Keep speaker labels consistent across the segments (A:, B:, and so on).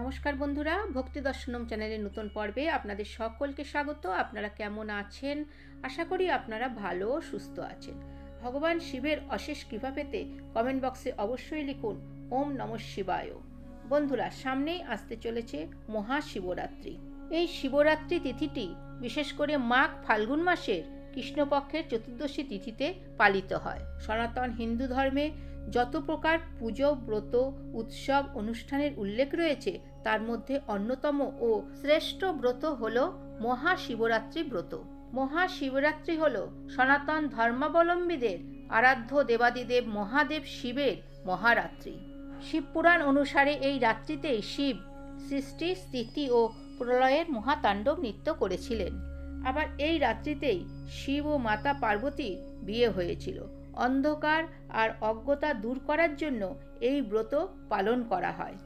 A: নমস্কার বন্ধুরা, ভক্তি দর্শনম চ্যানেলের নতুন পর্বে আপনাদের সকলকে স্বাগত। আপনারা কেমন আছেন? আশা করি আপনারা ভালো সুস্থ আছেন। ভগবান শিবের অশেষ কৃপা পেতে কমেন্ট বক্সে অবশ্যই লিখুন, ওম নম শিবায়। বন্ধুরা, সামনেই আসতে চলেছে মহাশিবরাত্রি। এই শিবরাত্রি তিথিটি বিশেষ করে মাঘ ফাল্গুন মাসের কৃষ্ণপক্ষের চতুর্দশী তিথিতে পালিত হয়। সনাতন হিন্দু ধর্মে যত প্রকার পুজো, ব্রত, উৎসব, অনুষ্ঠানের উল্লেখ রয়েছে, তার মধ্যে অন্যতম ও শ্রেষ্ঠ ব্রত হল মহাশিবরাত্রি ব্রত। মহাশিবরাত্রি হল সনাতন ধর্মাবলম্বীদের আরাধ্য দেবাদিদেব মহাদেব শিবের মহারাত্রি। শিবপুরাণ অনুসারে এই রাত্রিতেই শিব সৃষ্টি, স্থিতি ও প্রলয়ের মহাতাণ্ডব নৃত্য করেছিলেন। আবার এই রাত্রিতেই শিব ও মাতা পার্বতী বিয়ে হয়েছিল। অন্ধকার আর অজ্ঞতা দূর করার জন্য এই ব্রত পালন করা হয়।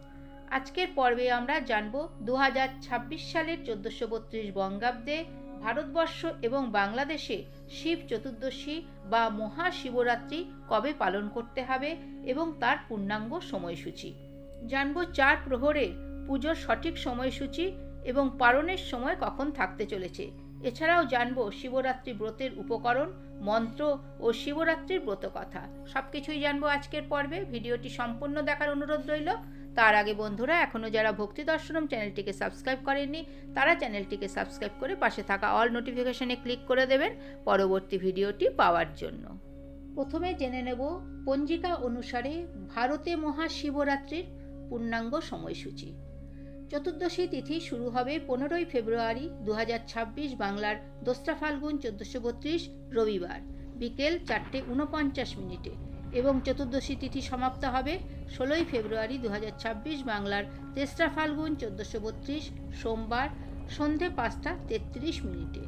A: আজকের পর্বে আমরা জানব দু হাজার ছাব্বিশ সালের চোদ্দোশো বত্রিশ বঙ্গাব্দে ভারতবর্ষ এবং বাংলাদেশে শিব চতুর্দশী বা মহাশিবরাত্রি কবে পালন করতে হবে এবং তার পূর্ণাঙ্গ সময়সূচি। জানব চার প্রহরের পুজোর সঠিক সময়সূচি এবং পালনের সময় কখন থাকতে চলেছে। এছাড়াও জানব শিবরাত্রি ব্রতের উপকরণ, মন্ত্র ও শিবরাত্রির ব্রত কথা সব কিছুই জানব আজকের পর্বে। ভিডিওটি সম্পূর্ণ দেখার অনুরোধ রইল। তার আগে বন্ধুরা এখনও যারা ভক্তি দর্শনম চ্যানেলটিকে সাবস্ক্রাইব করেননি, তারা চ্যানেলটিকে সাবস্ক্রাইব করে পাশে থাকা অল নোটিফিকেশনে ক্লিক করে দেবেন পরবর্তী ভিডিওটি পাওয়ার জন্য। প্রথমে জেনে নেব পঞ্জিকা অনুসারে ভারতে মহাশিবরাত্রির পূর্ণাঙ্গ সময়সূচি। চতুর্দশী তিথি শুরু হবে পনেরোই ফেব্রুয়ারি দু হাজার ছাব্বিশ বাংলার দোসরা ফাল্গুন চোদ্দোশো বত্রিশ রবিবার, বিকেল চারটে উনপঞ্চাশ মিনিটে এবং চতুর্দশী তিথি সমাপ্ত হবে ষোলোই ফেব্রুয়ারি দু হাজার ছাব্বিশ বাংলার তেসরা ফাল্গুন চোদ্দোশো বত্রিশ সোমবার সন্ধে পাঁচটা তেত্রিশ মিনিটে।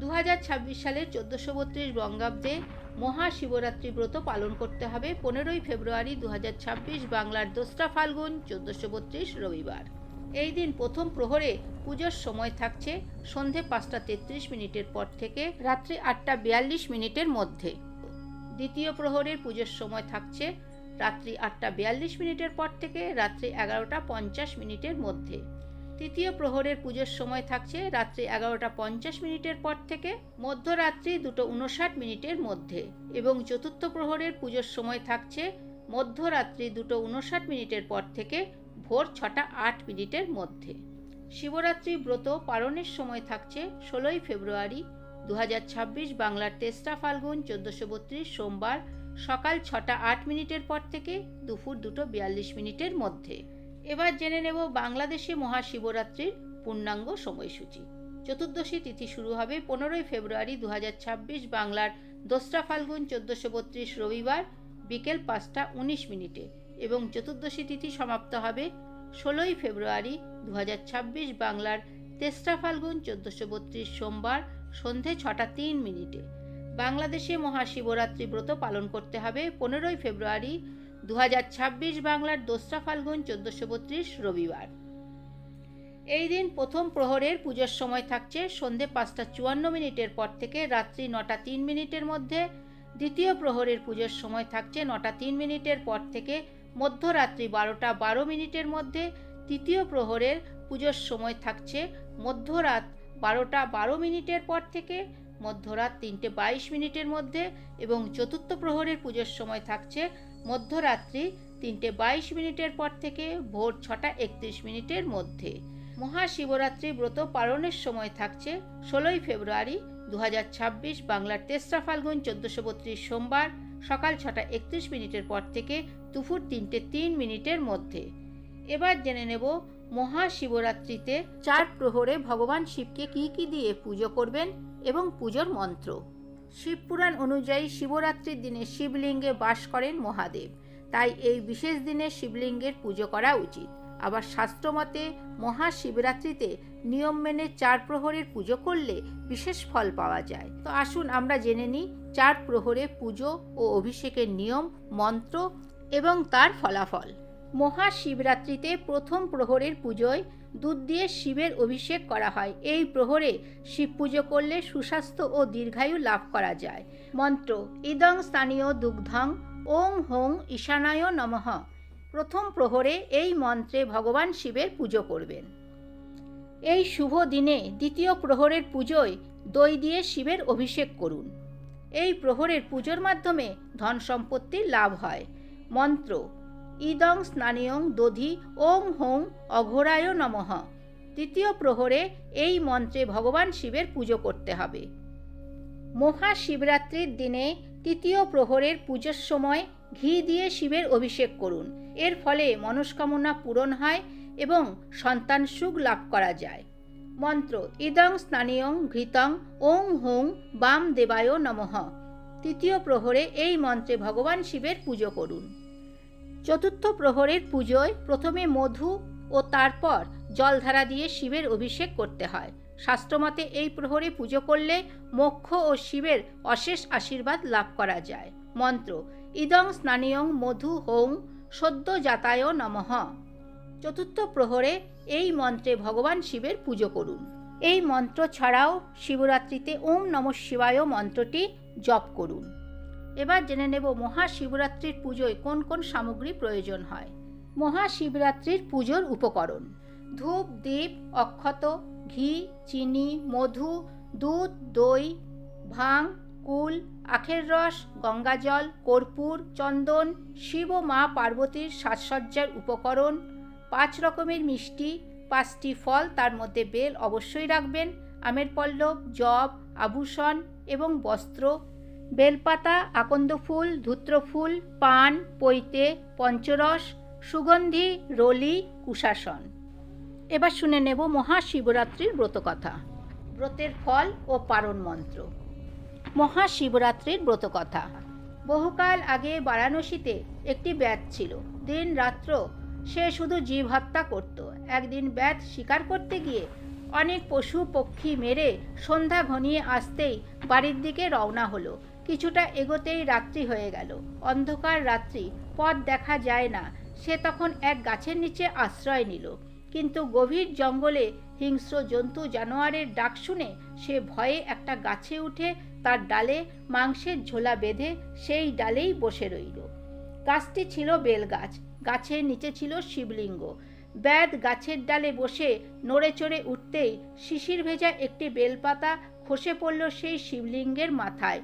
A: দু হাজার ছাব্বিশ সালের চোদ্দোশো বত্রিশ বঙ্গাব্দে মহাশিবরাত্রি ব্রত পালন করতে হবে পনেরোই ফেব্রুয়ারি দু হাজার ছাব্বিশ বাংলার দোসরা ফাল্গুন চোদ্দোশো বত্রিশ রবিবার। এই দিন প্রথম প্রহরে পুজোর সময় থাকছে সন্ধে পাঁচটা তেত্রিশ মিনিটের পর থেকে রাত্রি আটটা বিয়াল্লিশ মিনিটের মধ্যে। দ্বিতীয় প্রহরের পুজোর সময় থাকছে রাত্রি আটটা বিয়াল্লিশ মিনিটের পর থেকে রাত্রি এগারোটা পঞ্চাশ মিনিটের মধ্যে। তৃতীয় প্রহরের পুজোর সময় থাকছে রাত্রি এগারোটা পঞ্চাশ মিনিটের পর থেকে মধ্যরাত্রি দুটো উনষাট মিনিটের মধ্যে এবং চতুর্থ প্রহরের পুজোর সময় থাকছে মধ্যরাত্রি দুটো উনষাট মিনিটের পর থেকে ভোর ছটা আট মিনিটের মধ্যে। শিবরাত্রি ব্রত পালনের সময় থাকছে ষোলোই ফেব্রুয়ারি দু হাজার ছাব্বিশ বাংলার তেসরা ফাল্গুন চোদ্দোশো বত্রিশ সোমবার সকাল ছটা আট মিনিটের পর থেকে দুপুর দুটো বিয়াল্লিশ মিনিটের মধ্যে। এবার জেনে নেব বাংলাদেশে মহাশিবরাত্রির পূর্ণাঙ্গ সময়সূচি। চতুর্দশী তিথি শুরু হবে পনেরোই ফেব্রুয়ারি দু হাজার ছাব্বিশ বাংলার দোসরা ফাল্গুন চোদ্দোশো বত্রিশ রবিবার বিকেল পাঁচটা উনিশ মিনিটে। এবং চতুর্দশী তিথি সমাপ্ত হবে ষোলোই ফেব্রুয়ারি দু হাজার ছাব্বিশ বাংলার তেসরা ফাল্গুন চোদ্দোশো বত্রিশ সোমবার সন্ধে ছটা তিন মিনিটে। বাংলাদেশে মহাশিবরাত্রি ব্রত পালন করতে হবে পনেরোই ফেব্রুয়ারি দু হাজার ছাব্বিশ বাংলার দোসরা ফাল্গুন চোদ্দশো বত্রিশ রবিবার। এই দিন প্রথম প্রহরের পুজোর সময় থাকছে সন্ধে পাঁচটা চুয়ান্ন মিনিটের পর থেকে রাত্রি নটা তিন মিনিটের মধ্যে। দ্বিতীয় প্রহরের পুজোর সময় থাকছে নটা তিন মিনিটের পর থেকে মধ্যরাত্রি বারোটা বারো মিনিটের মধ্যে তৃতীয় প্রহরের পুজোর সময় থাকছে। মধ্যরাত বারোটা বারো মিনিটের পর থেকে মধ্যরাত তিনটে বাইশ মিনিটের মধ্যে এবং চতুর্থ প্রহরের পুজোর সময় থাকছে। মধ্যরাত্রি তিনটে বাইশ মিনিটের পর থেকে ভোর ছটা একত্রিশ মিনিটের মধ্যে। মহাশিবরাত্রি ব্রত পালনের সময় থাকছে। ষোলোই ফেব্রুয়ারি দু হাজার ছাব্বিশ বাংলার তেসরা ফাল্গুন চোদ্দোশো বত্রিশ সোমবার সকাল ছটা একত্রিশ মিনিটের পর থেকে দুপুর তিনটে তিন মিনিটের মধ্যে। এবার জেনে নেব মহাশিবরাত্রিতে চার প্রহরে ভগবান শিবকে কি কি দিয়ে পুজো করবেন এবং পুজোর মন্ত্র। শিবপুরাণ অনুযায়ী শিবরাত্রির দিনে শিবলিঙ্গে বাস করেন মহাদেব। তাই এই বিশেষ দিনে শিবলিঙ্গের পুজো করা উচিত। আবার শাস্ত্রমতে মহাশিবরাত্রিতে নিয়ম মেনে চার প্রহরের পুজো করলে বিশেষ ফল পাওয়া যায়। তো আসুন আমরা জেনে নিই চার প্রহরে পুজো ও অভিষেকের নিয়ম, মন্ত্র এবং তার ফলাফল। মহাশিবরাত্রিতে প্রথম প্রহরের পুজোয় দুধ দিয়ে শিবের অভিষেক করা হয়। এই প্রহরে শিব পুজো করলে সুস্বাস্থ্য ও দীর্ঘায়ু লাভ করা যায়। মন্ত্র, ইদং স্থানীয় দুগ্ধং, ওং হোং ঈশানায় নমঃ। প্রথম প্রহরে এই মন্ত্রে ভগবান শিবের পুজো করবেন। এই শুভ দিনে দ্বিতীয় প্রহরের পুজোয় দই দিয়ে শিবের অভিষেক করুন। এই প্রহরের পুজোর মাধ্যমে ধন সম্পত্তির লাভ হয়। মন্ত্র, ইদং স্নানিয়ং দধি ওং হোং অঘোরায় নমঃ। তৃতীয় প্রহরে এই মন্ত্রে ভগবান শিবের পুজো করতে হবে। মহাশিবরাত্রির দিনে তৃতীয় প্রহরের পুজোর সময় ঘি দিয়ে শিবের অভিষেক করুন। এর ফলে মনস্কামনা পূরণ হয় এবং সন্তান সুখ লাভ করা যায়। মন্ত্র, ইদং স্নানীয়ং ঘৃতং ওং হোং বাম দেবায় নমঃ। তৃতীয় প্রহরে এই মন্ত্রে ভগবান শিবের পুজো করুন। চতুর্থ প্রহরের পুজোয় প্রথমে মধু ও তারপর জলধারা দিয়ে শিবের অভিষেক করতে হয়। শাস্ত্রমতে এই প্রহরে পুজো করলে মোক্ষ ও শিবের অশেষ আশীর্বাদ লাভ করা যায়। মন্ত্র, ইদং স্নানীয়ং মধু হোং সদ্য যাতায় নমঃ। চতুর্থ প্রহরে এই মন্ত্রে ভগবান শিবের পুজো করুন। এই মন্ত্র ছাড়াও শিবরাত্রিতে ওম নম শিবায় মন্ত্রটি জপ করুন। এবার জেনে নেব মহাশিবরাত্রির পুজোয় কোন কোন সামগ্রী প্রয়োজন হয়। মহাশিবরাত্রির পুজোর উপকরণ। ধূপ, দীপ, অক্ষত, ঘি, চিনি, মধু, দুধ, দই, ভাং, কুল, আখের রস গঙ্গাজল কর্পূর, চন্দন, শিব মা পার্বতীর সাজসজ্জার উপকরণ, পাঁচ রকমের মিষ্টি, পাঁচটি ফল তার মধ্যে বেল অবশ্যই রাখবেন, আমের পল্লব জব আভূষণ এবং বস্ত্র, বেলপাতা, আকন্দ ফুল, ধূত্র ফুল, পান, পৈতে, পঞ্চরস, সুগন্ধি, রলি, কুশাসন। এবার শুনে নেব মহাশিবরাত্রির ব্রতকথা। ব্রতের ফল ও পারণ মন্ত্র। মহাশিবরাত্রির ব্রতকথা। বহুকাল আগে বারাণসীতে একটি ব্যাত ছিল। দিন রাত্র সে শুধু জীব হত্যা করত। একদিন ব্যাত শিকার করতে গিয়ে অনেক পশু পক্ষী মেরে সন্ধ্যা ঘনিয়ে আসতেই বাড়ির দিকে রওনা হলো। কিছুটা এগোতেই রাত্রি হয়ে গেল। অন্ধকার রাত্রি, পথ দেখা যায় না। সে তখন এক গাছের নিচে আশ্রয় নিল। কিন্তু গভীর জঙ্গলে হিংস্র জন্তু জানোয়ারের ডাক শুনে সে ভয়ে একটা গাছে উঠে তার ডালে মাংসের ঝোলা বেঁধে সেই ডালেই বসে রইল। গাছটি ছিল বেলগাছ, গাছের নিচে ছিল শিবলিঙ্গ। ব্যাদ গাছের ডালে বসে নড়ে চড়ে উঠতেই শিশির ভেজা একটি বেলপাতা খসে পড়ল সেই শিবলিঙ্গের মাথায়।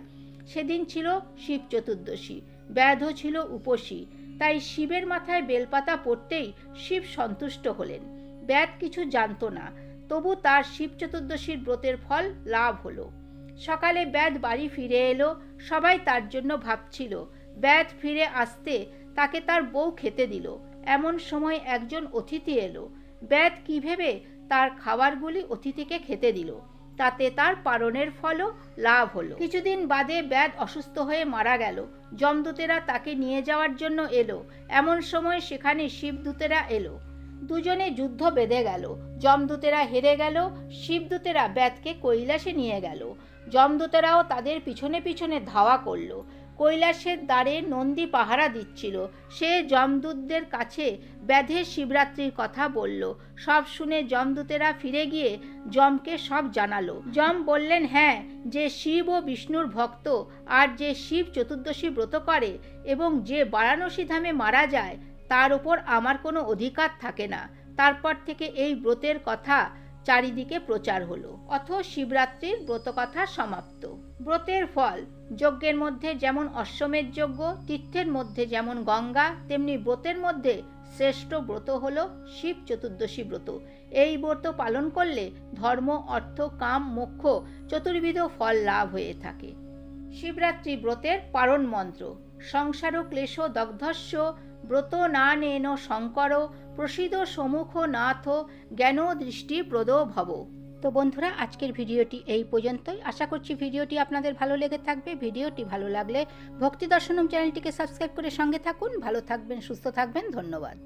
A: সেদিন ছিল শিব চতুর্দশী, ব্যাধও ছিল উপসী। তাই শিবের মাথায় বেলপাতা পড়তেই শিব সন্তুষ্ট হলেন। ব্যাদ কিছু জানতো না, তবু তার শিব চতুর্দশীর ব্রতের ফল লাভ হলো। সকালে ব্যাদ বাড়ি ফিরে এলো, সবাই তার জন্য ভাবছিল ব্যাদ ফিরে আসতে তাকে তার বউ খেতে দিল। এমন সময় একজন অতিথি এলো। ব্যাদ কি ভেবে তার খাবারগুলি অতিথিকে খেতে দিল। তাতে তার পারণের ফলও লাভ হলো। কিছুদিন বাদে ব্যাদ অসুস্থ হয়ে মারা গেল। যমদূতেরা তাকে নিয়ে যাওয়ার জন্য এলো। এমন সময় সেখানে শিবদূতেরা এলো। দুজনে যুদ্ধ বেঁধে গেল। যমদূতেরা হেরে গেল। শিবদূতেরা ব্যাদকে কৈলাসে নিয়ে গেল। যমদূতেরাও তাদের পিছনে পিছনে ধাওয়া করল। কৈলাসের দ্বারে নন্দী পাহারা দিচ্ছিল। সে যমদূতদের কাছে ব্যাধের শিবরাত্রির কথা বলল। সব শুনে যমদূতেরা ফিরে গিয়ে যমকে সব জানালো। যম বললেন হ্যাঁ যে শিব ও বিষ্ণুর ভক্ত আর যে শিব চতুর্দশী ব্রত করে এবং যে বারাণসী ধামে মারা যায়, তার ওপর আমার কোনো অধিকার থাকে না। তারপর থেকে এই ব্রতের কথা চারিদিকে প্রচার হলো। অথ শিবরাত্রির ব্রতকথা সমাপ্ত। ব্রতের ফল, যজ্ঞের মধ্যে যেমন অশ্বমেধ যজ্ঞ, তীর্থের মধ্যে যেমন গঙ্গা, তেমনি ব্রতের মধ্যে শ্রেষ্ঠ ব্রত হল শিব চতুর্দশী ব্রত। এই ব্রত পালন করলে ধর্ম, অর্থ, কাম, মোক্ষ চতুর্বিধ ফল লাভ হয়ে থাকে। শিবরাত্রি ব্রতের পারণ মন্ত্র সংসার ক্লেশ দগ্ধস্য ব্রত না নেন শঙ্কর প্রসিদ সমুখ নাথ, জ্ঞান দৃষ্টি প্রদ ভব। তো বন্ধুরা, আজকের ভিডিওটি এই পর্যন্তই। আশা করছি ভিডিওটি আপনাদের ভালো লেগে থাকবে। ভিডিওটি ভালো লাগলে ভক্তি দর্শনম চ্যানেলটিকে সাবস্ক্রাইব করে সঙ্গে থাকুন। ভালো থাকবেন, সুস্থ থাকবেন। ধন্যবাদ।